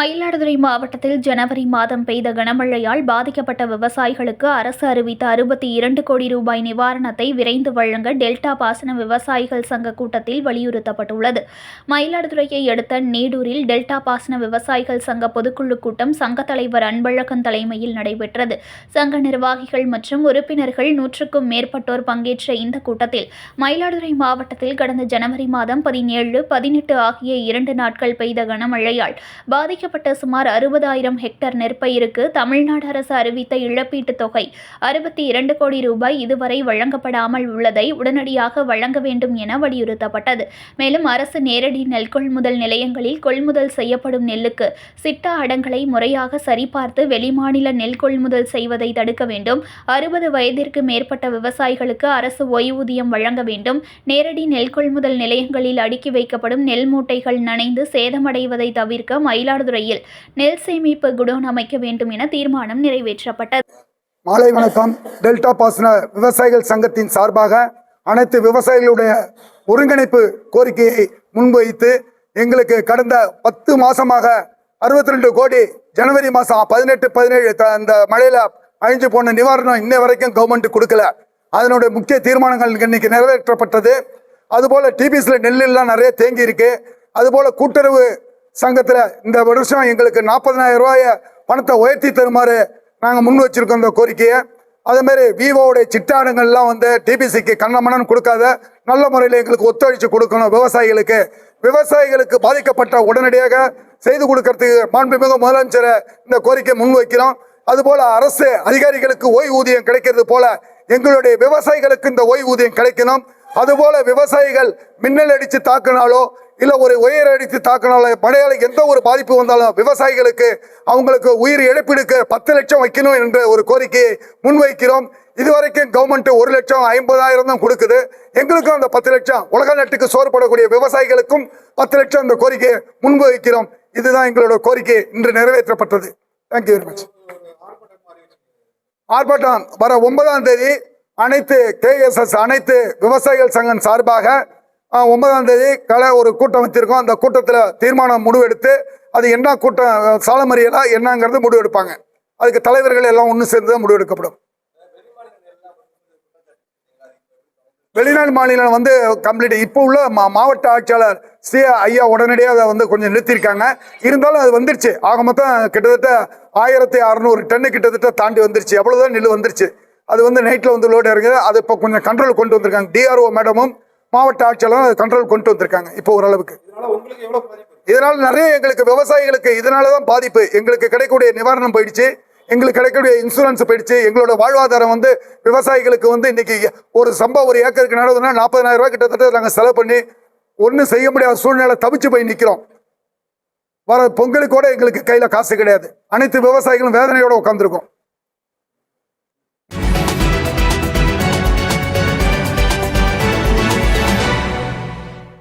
மயிலாடுதுறை மாவட்டத்தில் ஜனவரி மாதம் பெய்த கனமழையால் பாதிக்கப்பட்ட விவசாயிகளுக்கு அரசு அறிவித்த அறுபத்தி இரண்டு கோடி ரூபாய் நிவாரணத்தை விரைந்து வழங்க டெல்டா பாசன விவசாயிகள் சங்க கூட்டத்தில் வலியுறுத்தப்பட்டுள்ளது. மயிலாடுதுறையை அடுத்த நீடூரில் டெல்டா பாசன விவசாயிகள் சங்க பொதுக்குழு கூட்டம் சங்க தலைவர் அன்பழகன் தலைமையில் நடைபெற்றது. சங்க நிர்வாகிகள் மற்றும் உறுப்பினர்கள் நூற்றுக்கும் மேற்பட்டோர் பங்கேற்ற இந்த கூட்டத்தில் மயிலாடுதுறை மாவட்டத்தில் கடந்த ஜனவரி மாதம் பதினேழு பதினெட்டு ஆகிய இரண்டு நாட்கள் பெய்த கனமழையால் பாதிக்க பாதிக்கப்பட்ட சுமார் அறுபதாயிரம் ஹெக்டேர் நெற்பயிருக்கு தமிழ்நாடு அரசு அறிவித்த இழப்பீட்டுத் தொகை அறுபத்தி இரண்டு கோடி ரூபாய் இதுவரை வழங்கப்படாமல் உள்ளதை உடனடியாக வழங்க வேண்டும் என வலியுறுத்தப்பட்டது. மேலும் அரசு நேரடி நெல் கொள்முதல் நிலையங்களில் கொள்முதல் செய்யப்படும் நெல்லுக்கு சிட்டா அடங்கலை முறையாக சரிபார்த்து வெளிமாநில நெல் கொள்முதல் செய்வதை தடுக்க வேண்டும். அறுபது வயதிற்கு மேற்பட்ட விவசாயிகளுக்கு அரசு ஓய்வூதியம் வழங்க வேண்டும். நேரடி நெல் கொள்முதல் நிலையங்களில் அடுக்கி வைக்கப்படும் நெல் மூட்டைகள் நனைந்து சேதமடைவதை தவிர்க்க மயிலாடுதுறை மயிலாடுதுறையில் நெல் சேமிப்பு குடோன் அமைக்க வேண்டும் என தீர்மானம் நிறைவேற்றப்பட்டது. மாலை வணக்கம். டெல்டா பாசன விவசாயிகள் சங்கத்தின் சார்பாக அனைத்து விவசாயிகளுடைய ஒருங்கிணைப்பு கோரிக்கையை முன்வைத்து எங்களுக்கு கடந்த பத்து மாசமாக அறுபத்தி ரெண்டு கோடி ஜனவரி மாதம் பதினெட்டு பதினேழு த- அந்த மழையில் அழிஞ்சு போன நிவாரணம் இன்னை வரைக்கும் கவர்மெண்ட் கொடுக்கல. அதனுடைய முக்கிய தீர்மானங்கள் இன்னைக்கு நிறைவேற்றப்பட்டது. அதுபோல் டிபிஎஸ்ல நெல்லெலாம் நிறைய தேங்கி இருக்கு. அதுபோல் கூட்டுறவு சங்கத்தில் இந்த வருஷம் எங்களுக்கு நாற்பதனாயிரம் ரூபாய பணத்தை உயர்த்தி தருமாறு நாங்கள் முன் வச்சிருக்கோம் இந்த கோரிக்கையை. அதேமாரி விவோடைய சிட்டாடங்கள்லாம் வந்து டிபிசிக்கு கண்ணமனன் கொடுக்காத நல்ல முறையில் எங்களுக்கு ஒத்துழைச்சு கொடுக்கணும் விவசாயிகளுக்கு. விவசாயிகளுக்கு பாதிக்கப்பட்ட உடனடியாக செய்து கொடுக்கறதுக்கு மாண்புமிகு முதலமைச்சரை இந்த கோரிக்கை முன்வைக்கிறோம் அதுபோல் அரசு அதிகாரிகளுக்கு ஓய்வூதியம் கிடைக்கிறது போல எங்களுடைய விவசாயிகளுக்கு இந்த ஓய்வூதியம் கிடைக்கணும். அதுபோல விவசாயிகள் மின்னல் அடித்து தாக்கினாலோ இல்லை ஒரு உயர் அடித்து தாக்கினாலோ மழையால் எந்த ஒரு பாதிப்பு வந்தாலும் விவசாயிகளுக்கு அவங்களுக்கு உயிர் இழப்பீடுக்கு பத்து லட்சம் வைக்கணும் என்ற ஒரு கோரிக்கையை முன்வைக்கிறோம். இதுவரைக்கும் கவர்மெண்ட் ஒரு லட்சம் ஐம்பதாயிரம் தான் கொடுக்குது. எங்களுக்கும் அந்த பத்து லட்சம் உலக நாட்டுக்கு சோறுபடக்கூடிய விவசாயிகளுக்கும் பத்து லட்சம் அந்த கோரிக்கையை முன்வைக்கிறோம். இதுதான் எங்களோட கோரிக்கை. இன்று நிறைவேற்றப்பட்டது. தேங்க்யூ வெரி மச் ஆர்ப்பாட்டம் வர ஒன்பதாம் தேதி அனைத்து கேஎஸ்எஸ் அனைத்து விவசாயிகள் சங்கம் சார்பாக ஒன்பதாம் தேதி கலை ஒரு கூட்டம் வச்சிருக்கோம். அந்த கூட்டத்தில் தீர்மானம் முடிவெடுத்து அது என்ன கூட்டம் அஹ், சாலமறியலா என்னங்கிறது முடிவெடுப்பாங்க. அதுக்கு தலைவர்கள் எல்லாம் ஒன்று சேர்ந்து தான் முடிவெடுக்கப்படும். வெளிநாடு மாநிலம் வந்து கம்ப்ளீட் இப்போ உள்ள மா மாவட்ட ஆட்சியாளர் சி ஐயா உடனடியாக அதை வந்து கொஞ்சம் நிறுத்தியிருக்காங்க. இருந்தாலும் அது வந்துருச்சு. ஆக மொத்தம் கிட்டத்தட்ட ஆயிரத்தி அறநூறு டன்னு கிட்டத்தட்ட தாண்டி வந்துருச்சு. எவ்வளோதான் நெல் வந்துருச்சு. அது வந்து நைட்டில் வந்து லோடு இறங்குது அது இப்போ கொஞ்சம் கண்ட்ரோல் கொண்டு வந்திருக்காங்க. டிஆர்ஓ மேடமும் மாவட்ட ஆட்சியாளரும் அது கண்ட்ரோல் கொண்டு வந்திருக்காங்க இப்போ ஓரளவுக்கு. இதனால நிறைய எங்களுக்கு விவசாயிகளுக்கு இதனால தான் பாதிப்பு. எங்களுக்கு கிடைக்கக்கூடிய நிவாரணம் போயிடுச்சு. எங்களுக்கு கிடைக்கக்கூடிய இன்சூரன்ஸ் போயிடுச்சு. எங்களோட வாழ்வாதாரம் வந்து விவசாயிகளுக்கு வந்து இன்னைக்கு ஒரு சம்பா ஒரு ஏக்கருக்கு நடவுதுன்னா நாற்பதனாயிரம் ரூபாய் கிட்டத்தட்ட நாங்கள் செலவு பண்ணி ஒன்றும் செய்ய முடியாத சூழ்நிலை தவிச்சு போய் நிற்கிறோம் வர பொங்கலுக்கு கூட எங்களுக்கு கையில் காசு கிடையாது. அனைத்து விவசாயிகளும் வேதனையோட உட்காந்துருக்கோம்